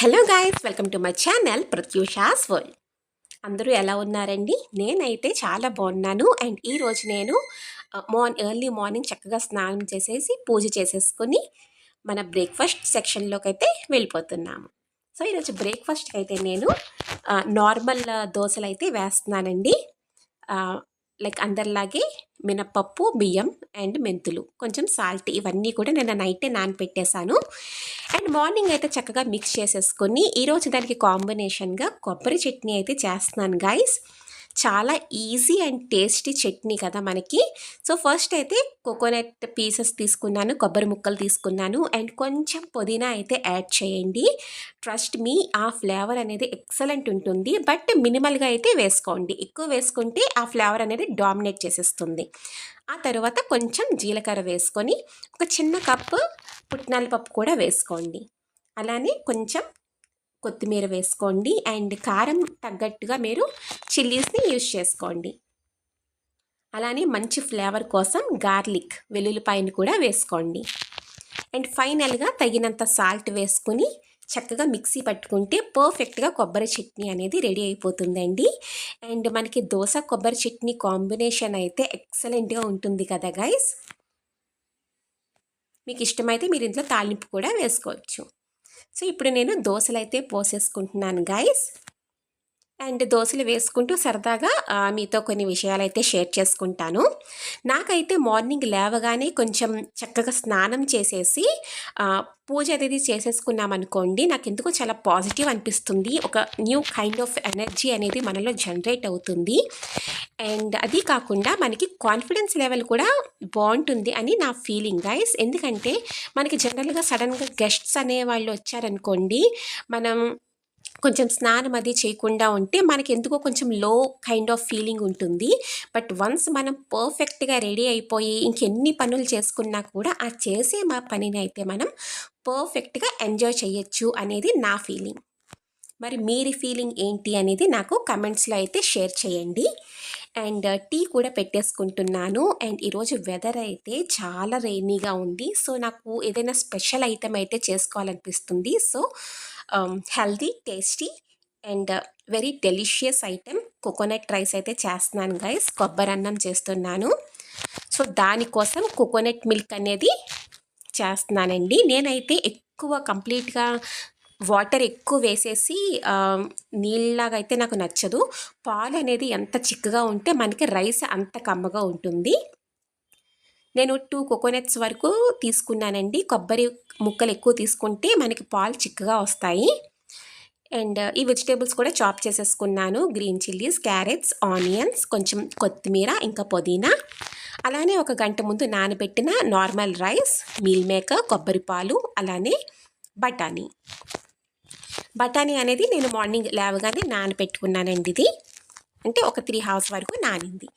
Hello guys welcome to my channel Pratyusha's world అందరూ ఎలా ఉన్నారండి? నేనైతే చాలా బాగున్నాను. అండ్ ఈరోజు నేను మార్న్ ఎర్లీ మార్నింగ్ చక్కగా స్నానం చేసేసి పూజ చేసేసుకొని మన బ్రేక్ఫాస్ట్ సెక్షన్లోకి అయితే వెళ్ళిపోతున్నాము. సో ఈరోజు బ్రేక్ఫాస్ట్కి అయితే నేను నార్మల్ దోశలు అయితే వేస్తున్నానండి. లైక్ అందరిలాగే మినపప్పు బియ్యం అండ్ మెంతులు. కొంచెం సాల్ట్ ఇవన్నీ కూడా నేను నైటే నానపెట్టేశాను. అండ్ మార్నింగ్ అయితే చక్కగా మిక్స్ చేసేసుకొని ఈరోజు దానికి కాంబినేషన్గా కొబ్బరి చట్నీ అయితే చేస్తున్నాను గాయస్ చాలా ఈజీ అండ్ టేస్టీ చట్నీ కదా మనకి. సో ఫస్ట్ అయితే కోకోనట్ పీసెస్ తీసుకున్నాను కొబ్బరి ముక్కలు తీసుకున్నాను. అండ్ కొంచెం పుదీనా అయితే యాడ్ చేయండి. ట్రస్ట్ మీ ఆ ఫ్లేవర్ అనేది ఎక్సలెంట్ ఉంటుంది. బట్ మినిమల్గా అయితే వేసుకోండి. ఎక్కువ వేసుకుంటే ఆ ఫ్లేవర్ అనేది డామినేట్ చేసేస్తుంది. ఆ తర్వాత కొంచెం జీలకర్ర వేసుకొని ఒక చిన్న కప్పు పుట్నాల పప్పు కూడా వేసుకోండి. అలానే కొంచెం కొత్తిమీర వేసుకోండి అండ్ కారం తగ్గట్టుగా మీరు చిల్లీస్ని యూజ్ చేసుకోండి. అలానే మంచి ఫ్లేవర్ కోసం గార్లిక్ వెల్లుల్లిపాయని కూడా వేసుకోండి. అండ్ ఫైనల్గా తగినంత సాల్ట్ వేసుకుని చక్కగా మిక్సీ పట్టుకుంటే పర్ఫెక్ట్గా కొబ్బరి చట్నీ అనేది రెడీ అయిపోతుందండి. అండ్ మనకి దోశ కొబ్బరి చట్నీ కాంబినేషన్ అయితే ఎక్సలెంట్గా ఉంటుంది కదా గైస్? మీకు ఇష్టమైతే మీరు ఇంట్లో తాలింపు కూడా వేసుకోవచ్చు. సో ఇప్పుడు నేను దోశలు అయితే పోసేసుకుంటున్నాను గాయస్ అండ్ దోశలు వేసుకుంటూ సరదాగా మీతో కొన్ని విషయాలు అయితే షేర్ చేసుకుంటాను. నాకైతే మార్నింగ్ లేవగానే కొంచెం చక్కగా స్నానం చేసేసి పూజ అనేది చేసేసుకున్నామనుకోండి నాకు ఎందుకో చాలా పాజిటివ్ అనిపిస్తుంది. ఒక న్యూ కైండ్ ఆఫ్ ఎనర్జీ అనేది మనలో జనరేట్ అవుతుంది. అండ్ అది కాకుండా మనకి కాన్ఫిడెన్స్ లెవెల్ కూడా బాగుంటుంది అని నా ఫీలింగ్ గైస్. ఎందుకంటే మనకి జనరల్గా సడన్గా గెస్ట్స్ అనే వాళ్ళు వచ్చారనుకోండి మనం కొంచెం స్నానం అది చేయకుండా ఉంటే మనకి ఎందుకో కొంచెం లో కైండ్ ఆఫ్ ఫీలింగ్ ఉంటుంది. బట్ వన్స్ మనం పర్ఫెక్ట్గా రెడీ అయిపోయి ఇంకెన్ని పనులు చేసుకున్నా కూడా ఆ చేసే మా పనిని అయితే మనం పర్ఫెక్ట్గా ఎంజాయ్ చేయొచ్చు అనేది నా ఫీలింగ్. మరి మీరి ఫీలింగ్ ఏంటి అనేది నాకు కమెంట్స్లో అయితే షేర్ చేయండి. అండ్ టీ కూడా పెట్టేసుకుంటున్నాను. అండ్ ఈరోజు వెదర్ అయితే చాలా రెయినీగా ఉంది. సో నాకు ఏదైనా స్పెషల్ ఐటెం అయితే చేసుకోవాలనిపిస్తుంది. So healthy tasty and very delicious item coconut rice అయితే చేస్తున్నాను గైస్ కొబ్బరి అన్నం చేస్తున్నాను. సో దానికోసం కోకోనట్ మిల్క్ అనేది చేస్తున్నానండి. నేనైతే ఎక్కువ కంప్లీట్గా వాటర్ ఎక్కువ వేసేసి నీళ్ళలాగా అయితే నాకు నచ్చదు. పాలు అనేది ఎంత చిక్కగా ఉంటే మనకి రైస్ అంత కమ్మగా ఉంటుంది. నేను టూ కోకోనట్స్ వరకు తీసుకున్నానండి. కొబ్బరి ముక్కలు ఎక్కువ తీసుకుంటే మనకి పాలు చిక్కగా వస్తాయి. అండ్ ఈ వెజిటేబుల్స్ కూడా చాప్ చేసేసుకున్నాను. గ్రీన్ చిల్లీస్ క్యారెట్స్ ఆనియన్స్ కొంచెం కొత్తిమీర ఇంకా పుదీనా. అలానే ఒక గంట ముందు నానబెట్టిన నార్మల్ రైస్ మీల్ మేకర్ కొబ్బరి పాలు అలానే బఠానీ. బఠానీ అనేది నేను మార్నింగ్ లేవగానే నానబెట్టుకున్నానండి ఇది. అంటే ఒక త్రీ హవర్స్ వరకు నానింది.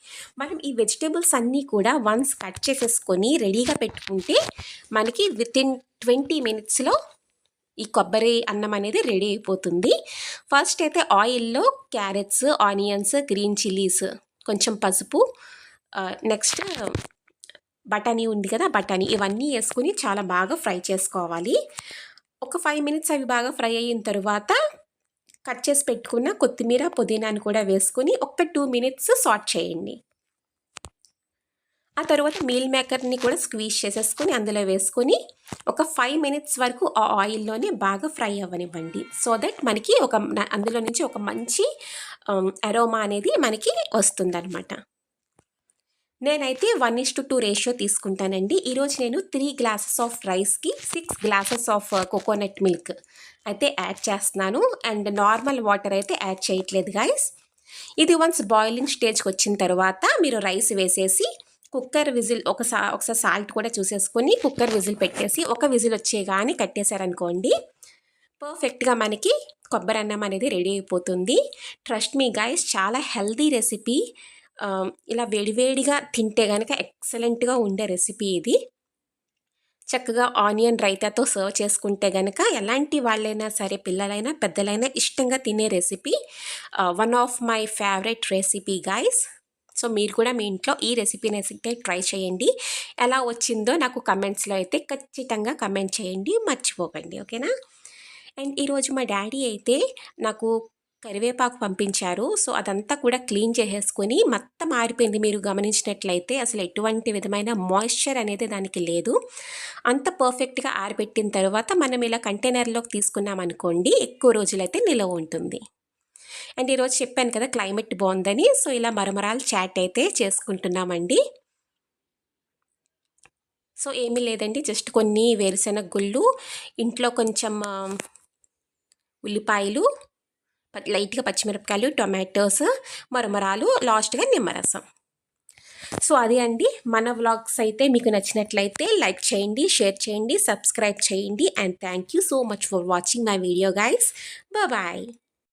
మనం ఈ వెజిటేబుల్స్ అన్నీ కూడా వన్స్ కట్ చేసేసుకొని రెడీగా పెట్టుకుంటే మనకి వితిన్ ట్వంటీ మినిట్స్లో ఈ కొబ్బరి అన్నం అనేది రెడీ అయిపోతుంది. ఫస్ట్ అయితే ఆయిల్లో క్యారెట్స్ ఆనియన్స్ గ్రీన్ చిల్లీస్ కొంచెం పసుపు నెక్స్ట్ బఠానీ ఉంది కదా బఠానీ ఇవన్నీ వేసుకుని చాలా బాగా ఫ్రై చేసుకోవాలి. ఒక ఫైవ్ మినిట్స్ అవి బాగా ఫ్రై అయిన తర్వాత కట్ చేసి పెట్టుకున్న కొత్తిమీర పుదీనాను కూడా వేసుకుని ఒక టూ మినిట్స్ సాట్ చేయండి. ఆ తర్వాత మీల్ మేకర్ని కూడా స్క్వీజ్ చేసేసుకుని అందులో వేసుకొని ఒక ఫైవ్ మినిట్స్ వరకు ఆ ఆయిల్లోనే బాగా ఫ్రై అవ్వనివ్వండి. సో దట్ మనకి ఒక అందులో నుంచి ఒక మంచి um, అరోమా అనేది మనకి వస్తుందన్నమాట. నేనైతే one is to two ratio తీసుకుంటానండి. ఈరోజు నేను త్రీ గ్లాసెస్ ఆఫ్ రైస్కి six glasses of coconut milk అయితే యాడ్ చేస్తున్నాను. అండ్ నార్మల్ వాటర్ అయితే యాడ్ చేయట్లేదు గాయస్ ఇది వన్స్ బాయిలింగ్ స్టేజ్కి వచ్చిన తర్వాత మీరు రైస్ వేసేసి కుక్కర్ విజిల్ ఒకసా ఒకసారి సాల్ట్ కూడా చూసేసుకొని కుక్కర్ విజిల్ పెట్టేసి ఒక విజిల్ వచ్చే కానీ కట్టేశారనుకోండి పర్ఫెక్ట్గా మనకి కొబ్బరి అన్నం అనేది రెడీ అయిపోతుంది. ట్రస్ట్ మీ గాయస్ చాలా హెల్దీ రెసిపీ ఇలా వేడివేడిగా తింటే కనుక ఎక్సలెంట్గా ఉండే రెసిపీ ఇది. చక్కగా ఆనియన్ రైతాతో సర్వ్ చేసుకుంటే కనుక ఎలాంటి వాళ్ళైనా సరే పిల్లలైనా పెద్దలైనా ఇష్టంగా తినే recipe one of my favourite recipe guys so మీరు కూడా మీ ఇంట్లో ఈ రెసిపీని అయితే ట్రై చేయండి. ఎలా వచ్చిందో నాకు కమెంట్స్లో అయితే ఖచ్చితంగా కమెంట్ చేయండి. మర్చిపోకండి. ఓకేనా? అండ్ ఈరోజు మా డాడీ అయితే నాకు కరివేపాకు పంపించారు. సో అదంతా కూడా క్లీన్ చేసేసుకొని మొత్తం ఆరిపోయింది మీరు గమనించినట్లయితే. అసలు ఎటువంటి విధమైన మాయిశ్చర్ అనేది దానికి లేదు. అంత పర్ఫెక్ట్గా ఆరిపెట్టిన తర్వాత మనం ఇలా కంటైనర్లోకి తీసుకున్నాం అనుకోండి ఎక్కువ రోజులైతే నిలవ ఉంటుంది. అండ్ ఈరోజు చెప్పాను కదా క్లైమేట్ బాగుందని. సో ఇలా మరమరాలు చాట్ అయితే చేసుకుంటున్నామండి. సో ఏమీ లేదండి. జస్ట్ కొన్ని వేరుశెనగ గుళ్ళు ఇంట్లో కొంచెం ఉల్లిపాయలు లైట్గా పచ్చిమిరపకాయలు టొమాటోస్ మరమరాలు లాస్ట్గా నిమ్మరసం. సో అది అండి. మన వ్లాగ్స్ అయితే మీకు నచ్చినట్లయితే లైక్ చేయండి షేర్ చేయండి సబ్స్క్రైబ్ చేయండి. And thank you so much for watching my video guys bye.